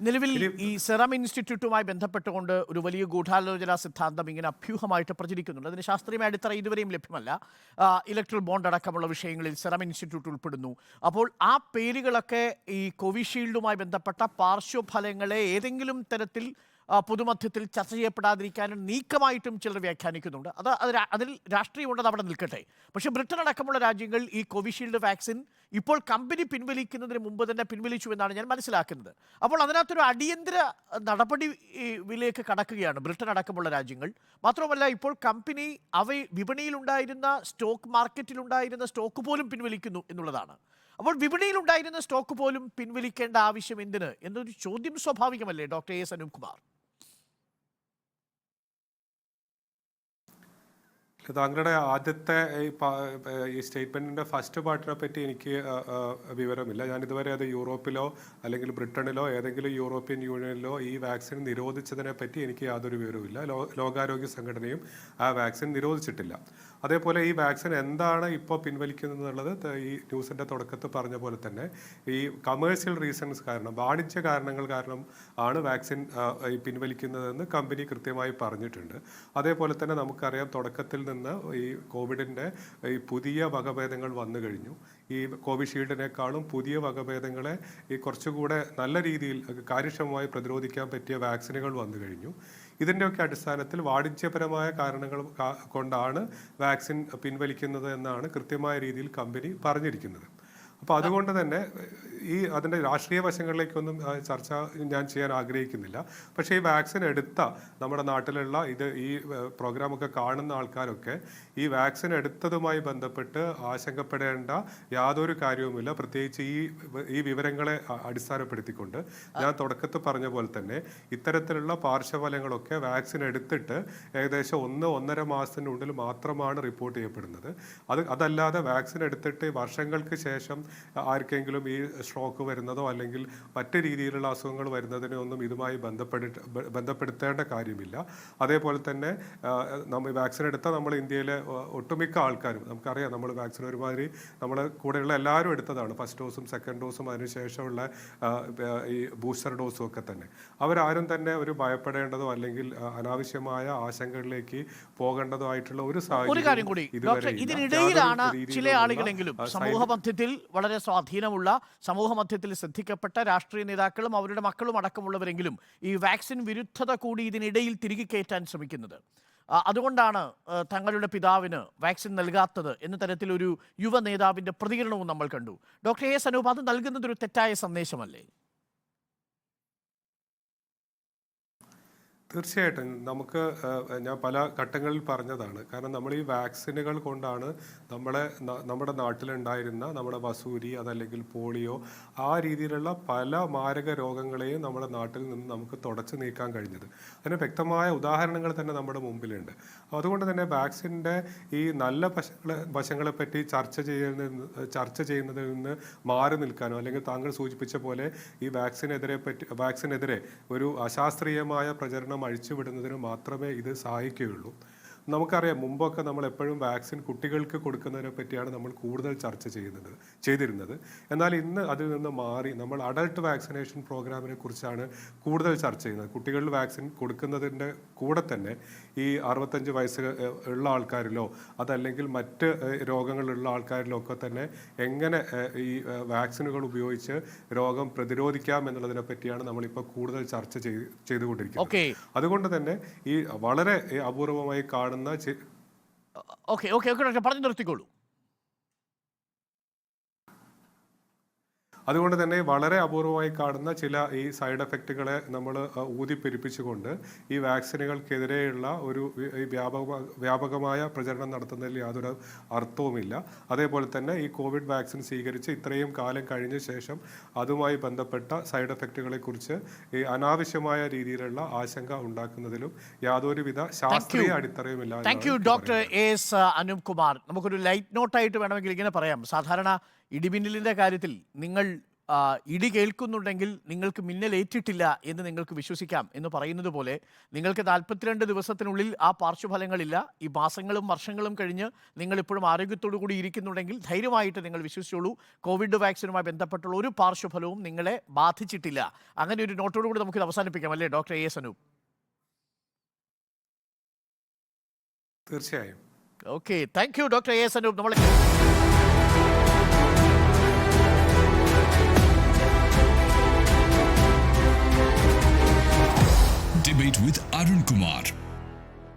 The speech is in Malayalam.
നിലവിൽ ഈ സെറം ഇൻസ്റ്റിറ്റ്യൂട്ടുമായി ബന്ധപ്പെട്ടുകൊണ്ട് ഒരു വലിയ ഗൂഢാലോചന സിദ്ധാന്തം ഇങ്ങനെ അഭ്യൂഹമായിട്ട് പ്രചരിക്കുന്നുണ്ട്. അതിന് ശാസ്ത്രീയമായ അടിത്തറ ഇതുവരെയും ലഭ്യമല്ല. ഇലക്ട്രൽ ബോണ്ട് അടക്കമുള്ള വിഷയങ്ങളിൽ സെറം ഇൻസ്റ്റിറ്റ്യൂട്ട് ഉൾപ്പെടുന്നു. അപ്പോൾ ആ പേരുകളൊക്കെ ഈ കോവിഷീൽഡുമായി ബന്ധപ്പെട്ട പാർശ്വഫലങ്ങളെ ഏതെങ്കിലും തരത്തിൽ പൊതുമധ്യത്തിൽ ചർച്ച ചെയ്യപ്പെടാതിരിക്കാനും നീക്കമായിട്ടും ചിലർ വ്യാഖ്യാനിക്കുന്നുണ്ട്. അത് അത് അതിൽ രാഷ്ട്രീയമുണ്ടെന്ന് അവിടെ നിൽക്കട്ടെ. പക്ഷേ ബ്രിട്ടൻ അടക്കമുള്ള രാജ്യങ്ങൾ ഈ കോവിഷീൽഡ് വാക്സിൻ ഇപ്പോൾ കമ്പനി പിൻവലിക്കുന്നതിന് മുമ്പ് തന്നെ പിൻവലിച്ചു എന്നാണ് ഞാൻ മനസ്സിലാക്കുന്നത്. അപ്പോൾ അതിനകത്തൊരു അടിയന്തര നടപടിയിലേക്ക് കടക്കുകയാണ് ബ്രിട്ടൻ അടക്കമുള്ള രാജ്യങ്ങൾ. മാത്രമല്ല ഇപ്പോൾ കമ്പനി അവ വിപണിയിലുണ്ടായിരുന്ന സ്റ്റോക്ക് മാർക്കറ്റിലുണ്ടായിരുന്ന സ്റ്റോക്ക് പോലും പിൻവലിക്കുന്നു എന്നുള്ളതാണ്. അപ്പോൾ വിപണിയിലുണ്ടായിരുന്ന സ്റ്റോക്ക് പോലും പിൻവലിക്കേണ്ട ആവശ്യം എന്തിന്? എന്നൊരു ചോദ്യം സ്വാഭാവികമല്ലേ doctor A S Anoop Kumar താങ്കളുടെ ആദ്യത്തെ ഈ സ്റ്റേറ്റ്മെന്റിന്റെ ഫസ്റ്റ് പാർട്ടിനെ പറ്റി എനിക്ക് വിവരമില്ല. ഞാൻ ഇതുവരെ അത് യൂറോപ്പിലോ അല്ലെങ്കിൽ ബ്രിട്ടനിലോ ഏതെങ്കിലും യൂറോപ്യൻ യൂണിയനിലോ ഈ വാക്സിൻ നിരോധിച്ചതിനെ പറ്റി എനിക്ക് യാതൊരു വിവരവുമില്ല. ലോകാരോഗ്യ സംഘടനയും ആ വാക്സിൻ നിരോധിച്ചിട്ടില്ല. അതേപോലെ ഈ വാക്സിൻ എന്താണ് ഇപ്പോൾ പിൻവലിക്കുന്നത് എന്നുള്ളത് ഈ ന്യൂസിന്റെ തുടക്കത്തിൽ പറഞ്ഞ പോലെ തന്നെ ഈ കമേഴ്സ്യൽ റീസൺസ് കാരണം വാണിജ്യ കാരണങ്ങൾ കാരണം ആണ് വാക്സിൻ പിൻവലിക്കുന്നതെന്ന് കമ്പനി കൃത്യമായി പറഞ്ഞിട്ടുണ്ട്. അതേപോലെ തന്നെ നമുക്കറിയാം തുടക്കത്തിൽ നിന്ന് ഈ കോവിഡിന്റെ ഈ പുതിയ വകഭേദങ്ങൾ വന്നു കഴിഞ്ഞു. ഈ കോവിഷീൽഡിനേക്കാളും പുതിയ വകഭേദങ്ങളെ ഈ കുറച്ചുകൂടെ നല്ല രീതിയിൽ കാര്യക്ഷമമായി പ്രതിരോധിക്കാൻ പറ്റിയ വാക്സിനുകൾ വന്നു കഴിഞ്ഞു. ഇതിന്റെയൊക്കെ അടിസ്ഥാനത്തിൽ വാണിജ്യപരമായ കാരണങ്ങൾ കൊണ്ടാണ് വാക്സിൻ പിൻവലിക്കുന്നത് എന്നാണ് കൃത്യമായ രീതിയിൽ കമ്പനി പറഞ്ഞിരിക്കുന്നത്. അപ്പോൾ അതുകൊണ്ട് തന്നെ ഈ അതിന്റെ രാഷ്ട്രീയ വശങ്ങളിലേക്കൊന്നും ചർച്ച ഞാൻ ചെയ്യാൻ ആഗ്രഹിക്കുന്നില്ല. പക്ഷേ ഈ വാക്സിൻ എടുത്ത നമ്മുടെ നാട്ടിലുള്ള ഇത് ഈ പ്രോഗ്രാമൊക്കെ കാണുന്ന ആൾക്കാരൊക്കെ ഈ വാക്സിൻ എടുത്തതുമായി ബന്ധപ്പെട്ട് ആശങ്കപ്പെടേണ്ട യാതൊരു കാര്യവുമില്ല. പ്രത്യേകിച്ച് ഈ ഈ വിവരങ്ങളെ അടിസ്ഥാനപ്പെടുത്തിക്കൊണ്ട് ഞാൻ തുടക്കത്തിൽ പറഞ്ഞ പോലെ തന്നെ ഇത്തരത്തിലുള്ള പാർശ്വഫലങ്ങളൊക്കെ വാക്സിൻ എടുത്തിട്ട് ഏകദേശം ഒന്ന് ഒന്നര മാസത്തിനുള്ളിൽ മാത്രമാണ് റിപ്പോർട്ട് ചെയ്യപ്പെടുന്നത്. അത് അതല്ലാതെ വാക്സിൻ എടുത്തിട്ട് വർഷങ്ങൾക്ക് ശേഷം ആർക്കെങ്കിലും ഈ സ്ട്രോക്ക് വരുന്നതോ അല്ലെങ്കിൽ മറ്റു രീതിയിലുള്ള അസുഖങ്ങൾ വരുന്നതിനോ ഒന്നും ഇതുമായി ബന്ധപ്പെട്ട് ബന്ധപ്പെടുത്തേണ്ട കാര്യമില്ല. അതേപോലെ തന്നെ നമ്മൾ വാക്സിൻ എടുത്ത നമ്മൾ ഇന്ത്യയിലെ ഒട്ടുമിക്ക ആൾക്കാരും നമുക്കറിയാം നമ്മൾ വാക്സിൻ ഒരുമാതിരി നമ്മളെ കൂടെയുള്ള എല്ലാവരും എടുത്തതാണ്. ഫസ്റ്റ് ഡോസും സെക്കൻഡ് ഡോസും അതിനുശേഷമുള്ള ഈ ബൂസ്റ്റർ ഡോസും ഒക്കെ തന്നെ. അവരാരും തന്നെ ഒരു ഭയപ്പെടേണ്ടതോ അല്ലെങ്കിൽ അനാവശ്യമായ ആശങ്കകളിലേക്ക് പോകേണ്ടതോ ആയിട്ടുള്ള ഒരു സാഹചര്യം ഇതിനിടയിലാണ് ചില ആളുകളെങ്കിലും സമൂഹ മധ്യത്തിൽ വളരെ സ്വാധീനമുള്ള സമൂഹ മധ്യത്തിൽ ശ്രദ്ധിക്കപ്പെട്ട രാഷ്ട്രീയ നേതാക്കളും അവരുടെ മക്കളും അടക്കമുള്ളവരെങ്കിലും ഈ വാക്സിൻ വിരുദ്ധത കൂടി ഇതിനിടയിൽ തിരികെ കയറ്റാൻ ശ്രമിക്കുന്നത്. അതുകൊണ്ടാണ് തങ്ങളുടെ പിതാവിന് വാക്സിൻ നൽകാത്തത് എന്ന തരത്തിലൊരു യുവ നേതാവിന്റെ പ്രതികരണവും നമ്മൾ കണ്ടു. ഡോക്ടർ എ സനൂപ് അത് നൽകുന്നത് ഒരു തെറ്റായ സന്ദേശമല്ലേ? തീർച്ചയായിട്ടും. നമുക്ക് ഞാൻ പല ഘട്ടങ്ങളിൽ പറഞ്ഞതാണ്. കാരണം നമ്മൾ ഈ വാക്സിനുകൾ കൊണ്ടാണ് നമ്മളെ നമ്മുടെ നാട്ടിലുണ്ടായിരുന്ന നമ്മുടെ വസൂരി അതല്ലെങ്കിൽ പോളിയോ ആ രീതിയിലുള്ള പല മാരക രോഗങ്ങളെയും നമ്മുടെ നാട്ടിൽ നിന്ന് നമുക്ക് തുടച്ചു നീക്കാൻ കഴിഞ്ഞത്. അതിന് വ്യക്തമായ ഉദാഹരണങ്ങൾ തന്നെ നമ്മുടെ മുമ്പിലുണ്ട്. അതുകൊണ്ട് തന്നെ വാക്സിന്റെ ഈ നല്ല വശങ്ങളെ വശങ്ങളെ പറ്റി ചർച്ച ചെയ്യുന്ന ചർച്ച ചെയ്യുന്നതിൽ നിന്ന് മാറി നിൽക്കാനോ അല്ലെങ്കിൽ താങ്കൾ സൂചിപ്പിച്ച പോലെ ഈ വാക്സിനെതിരെ പറ്റി വാക്സിനെതിരെ ഒരു അശാസ്ത്രീയമായ പ്രചരണം അഴിച്ചുവിടുന്നതിന് മാത്രമേ ഇത് സഹായിക്കുകയുള്ളൂ. നമുക്കറിയാം മുമ്പൊക്കെ നമ്മൾ എപ്പോഴും വാക്സിൻ കുട്ടികൾക്ക് കൊടുക്കുന്നതിനെ പറ്റിയാണ് നമ്മൾ കൂടുതൽ ചർച്ച ചെയ്യുന്നത് ചെയ്തിരുന്നത്. എന്നാൽ ഇന്ന് അതിൽ നിന്ന് മാറി നമ്മൾ അഡൾട്ട് വാക്സിനേഷൻ പ്രോഗ്രാമിനെ കുറിച്ചാണ് കൂടുതൽ ചർച്ച ചെയ്യുന്നത്. കുട്ടികളിൽ വാക്സിൻ കൊടുക്കുന്നതിന്റെ കൂടെ തന്നെ ഈ അറുപത്തഞ്ച് വയസ്സ് ഉള്ള ആൾക്കാരിലോ അതല്ലെങ്കിൽ മറ്റ് രോഗങ്ങളുള്ള ആൾക്കാരിലോ ഒക്കെ തന്നെ എങ്ങനെ ഈ വാക്സിനുകൾ ഉപയോഗിച്ച് രോഗം പ്രതിരോധിക്കാം എന്നുള്ളതിനെ പറ്റിയാണ് നമ്മളിപ്പോൾ കൂടുതൽ ചർച്ച ചെയ്ത് ചെയ്തുകൊണ്ടിരിക്കുന്നത്. അതുകൊണ്ട് തന്നെ ഈ വളരെ അപൂർവമായി കാണുന്ന ചി- ഓക്കെ ഓക്കെ ഓക്കെ ഡോക്ടർ പറഞ്ഞു നിർത്തിക്കോളൂ. അതുകൊണ്ട് തന്നെ വളരെ അപൂർവമായി കാണുന്ന ചില ഈ സൈഡ് എഫക്റ്റുകളെ നമ്മൾ ഊതിപ്പെരിപ്പിച്ചുകൊണ്ട് ഈ വാക്സിനുകൾക്കെതിരെയുള്ള ഒരു വ്യാപക വ്യാപകമായ പ്രചരണം നടത്തുന്നതിൽ യാതൊരു അർത്ഥവുമില്ല. അതേപോലെ തന്നെ ഈ കോവിഡ് വാക്സിൻ സ്വീകരിച്ച് ഇത്രയും കാലം കഴിഞ്ഞ ശേഷം അതുമായി ബന്ധപ്പെട്ട സൈഡ് എഫക്റ്റുകളെക്കുറിച്ച് ഈ അനാവശ്യമായ രീതിയിലുള്ള ആശങ്ക ഉണ്ടാക്കുന്നതിലും യാതൊരുവിധ ശാസ്ത്രീയ അടിത്തറയുമില്ല thank you doctor S Anoop Kumar. നമുക്കൊരു ലൈറ്റ് നോട്ടായിട്ട് വേണമെങ്കിൽ ഇങ്ങനെ പറയാം. സാധാരണ ഇടിമിന്നലിന്റെ കാര്യത്തിൽ നിങ്ങൾ ഇടി കേൾക്കുന്നുണ്ടെങ്കിൽ നിങ്ങൾക്ക് മിന്നലേറ്റിട്ടില്ല എന്ന് നിങ്ങൾക്ക് വിശ്വസിക്കാം എന്ന് പറയുന്നത് പോലെ നിങ്ങൾക്ക് നാൽപ്പത്തിരണ്ട് ദിവസത്തിനുള്ളിൽ ആ പാർശ്വഫലങ്ങളില്ല. ഈ മാസങ്ങളും വർഷങ്ങളും കഴിഞ്ഞ് നിങ്ങൾ ഇപ്പോഴും ആരോഗ്യത്തോടു കൂടി ഇരിക്കുന്നുണ്ടെങ്കിൽ ധൈര്യമായിട്ട് നിങ്ങൾ വിശ്വസിച്ചോളൂ. കോവിഡ് വാക്സിനുമായി ബന്ധപ്പെട്ടുള്ള ഒരു പാർശ്വഫലവും നിങ്ങളെ ബാധിച്ചിട്ടില്ല. അങ്ങനെ ഒരു നോട്ടോടു കൂടി നമുക്കിത് അവസാനിപ്പിക്കാം അല്ലേ ഡോക്ടർ എ എസ് അനൂപ് തീർച്ചയായും. Okay thank you doctor A S Anoop നമ്മൾ